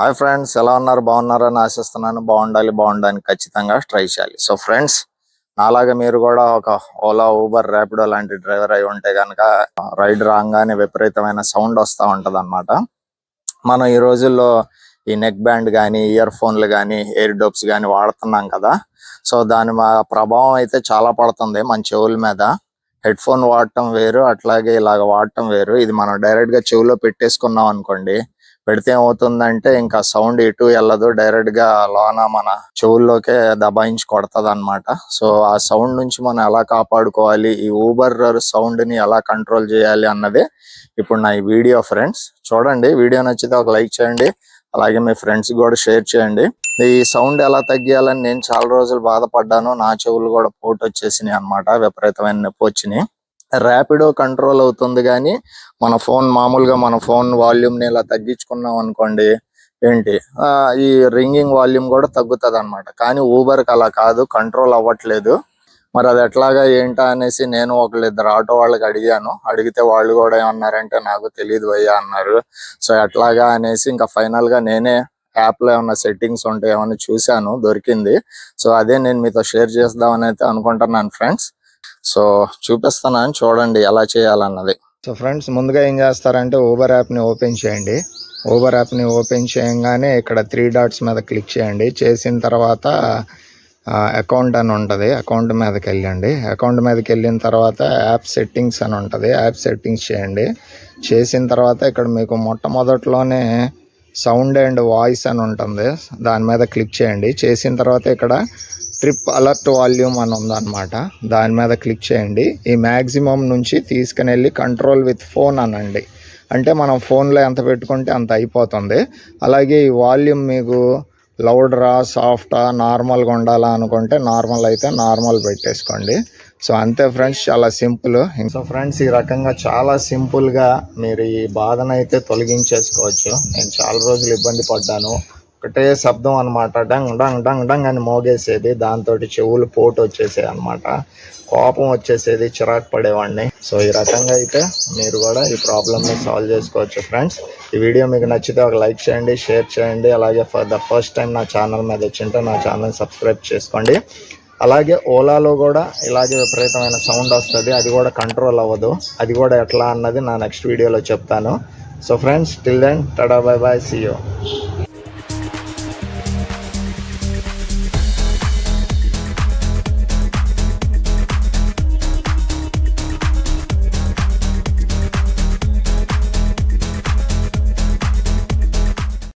Hi friends ఎలా ఉన్నారు? బాగున్నారని ఆశిస్తున్నాను. బాగుండాలి బాగుండాలని ఖచ్చితంగా ట్రై చేయాలి. సో ఫ్రెండ్స్ నాలాగా మీరు కూడా ఒక ఓలా ఊబర్ ర్యాపిడో లాంటి డ్రైవర్ అయి ఉంటే కనుక రైడ్ రాగానే విపరీతమైన సౌండ్ వస్తూ ఉంటది మనం ఈ రోజుల్లో ఈ నెక్ బ్యాండ్ కానీ ఇయర్ ఫోన్లు కానీ ఎయిర్ డోప్స్ కానీ వాడుతున్నాం కదా. సో దాని మా ప్రభావం అయితే చాలా పడుతుంది మన చెవుల మీద. హెడ్ ఫోన్ వాడటం వేరు అట్లాగే ఇలాగ వాడటం వేరు. ఇది మనం డైరెక్ట్గా చెవిలో పెట్టేసుకున్నాం అనుకోండి పెడితే ఏమవుతుందంటే ఇంకా సౌండ్ ఎటు వెళ్ళదు డైరెక్ట్గా లోన మన చెవుల్లోకే దబాయించి కొడతది అనమాట సో ఆ సౌండ్ నుంచి మనం ఎలా కాపాడుకోవాలి ఈ ఊబర్ సౌండ్ని ఎలా కంట్రోల్ చేయాలి అన్నదే ఇప్పుడు నా ఈ వీడియో ఫ్రెండ్స్ చూడండి వీడియో నచ్చితే ఒక లైక్ చేయండి అలాగే మీ ఫ్రెండ్స్ కూడా షేర్ చేయండి. ఈ సౌండ్ ఎలా తగ్గియాలని నేను చాలా రోజులు బాధపడ్డాను నా చెవులు కూడా పోటు వచ్చేసినాయి అనమాట విపరీతమైన నొప్పి వచ్చినాయి. ర్యాపిడో కంట్రోల్ అవుతుంది కానీ మన ఫోన్ మామూలుగా మన ఫోన్ వాల్యూమ్ని ఇలా తగ్గించుకున్నాం అనుకోండి ఏంటి? ఆ, ఈ రింగింగ్ వాల్యూమ్ కూడా తగ్గుతుంది అనమాట కానీ ఊబర్కి అలా కాదు కంట్రోల్ అవ్వట్లేదు. మరి అది ఎట్లాగా ఏంటా అనేసి నేను ఒకళ్ళిద్దరు ఆటో వాళ్ళకి అడిగాను. అడిగితే వాళ్ళు కూడా ఏమన్నారంటే నాకు తెలియదు అయ్యా అన్నారు. సో ఎట్లాగా అనేసి ఇంకా ఫైనల్గా నేనే యాప్లో ఏమన్నా సెట్టింగ్స్ ఉంటాయి ఏమైనా చూశాను దొరికింది. సో అదే నేను మీతో షేర్ చేద్దామని అయితే అనుకుంటున్నాను ఫ్రెండ్స్. సో చూపిస్తున్నాను చూడండి ఎలా చేయాలన్నది. సో ఫ్రెండ్స్ ముందుగా ఏం చేస్తారంటే ఊబర్ యాప్ని ఓపెన్ చేయండి. ఊబర్ యాప్ని ఓపెన్ చేయగానే ఇక్కడ త్రీ డాట్స్ మీద క్లిక్ చేయండి. చేసిన తర్వాత అకౌంట్ అని ఉంటుంది. అకౌంట్ మీదకి వెళ్ళండి. అకౌంట్ మీదకి వెళ్ళిన తర్వాత యాప్ సెట్టింగ్స్ అని ఉంటుంది. యాప్ సెట్టింగ్స్ చేయండి. చేసిన తర్వాత ఇక్కడ మీకు మొట్టమొదట్లోనే సౌండ్ అండ్ వాయిస్ అని ఉంటుంది. దాని మీద క్లిక్ చేయండి. చేసిన తర్వాత ఇక్కడ ట్రిప్ అలర్ట్ వాల్యూమ్ అని ఉందన్నమాట. దాని మీద క్లిక్ చేయండి. ఈ మ్యాక్సిమం నుంచి తీసుకుని వెళ్ళి కంట్రోల్ విత్ ఫోన్ అనండి. అంటే మనం ఫోన్లో ఎంత పెట్టుకుంటే అంత అయిపోతుంది. అలాగే ఈ వాల్యూమ్ మీకు లౌడ్రా సాఫ్టా నార్మల్గా ఉండాలా అనుకుంటే నార్మల్ అయితే నార్మల్ పెట్టేసుకోండి. సో అంతే ఫ్రెండ్స్ చాలా సింపుల్. సో ఫ్రెండ్స్ ఈ రకంగా చాలా సింపుల్గా మీరు ఈ బాధనైతే తొలగించేసుకోవచ్చు. నేను చాలా రోజులు ఇబ్బంది పడ్డాను. ఒకటే శబ్దం అనమాట డంగ్ డంగ్ డంగ్ డంగ్ అని మోగేసేది. దాంతో చెవులు పోటు వచ్చేసేది అనమాట కోపం వచ్చేసేది. చిరాకు పడేవాడిని. సో ఈ రకంగా అయితే మీరు కూడా ఈ ప్రాబ్లమ్ని సాల్వ్ చేసుకోవచ్చు ఫ్రెండ్స్. ఈ వీడియో మీకు నచ్చితే ఒక లైక్ చేయండి షేర్ చేయండి. అలాగే ఫర్ ద ఫస్ట్ టైం నా ఛానల్ మీద వచ్చింటే నా ఛానల్ సబ్స్క్రైబ్ చేసుకోండి. అలాగే ఓలాలో కూడా ఇలాగే విపరీతమైన సౌండ్ వస్తుంది. అది కూడా కంట్రోల్ అవ్వదు. అది కూడా ఎట్లా అన్నది నా నెక్స్ట్ వీడియోలో చెప్తాను. So friends till then tata bye bye see you.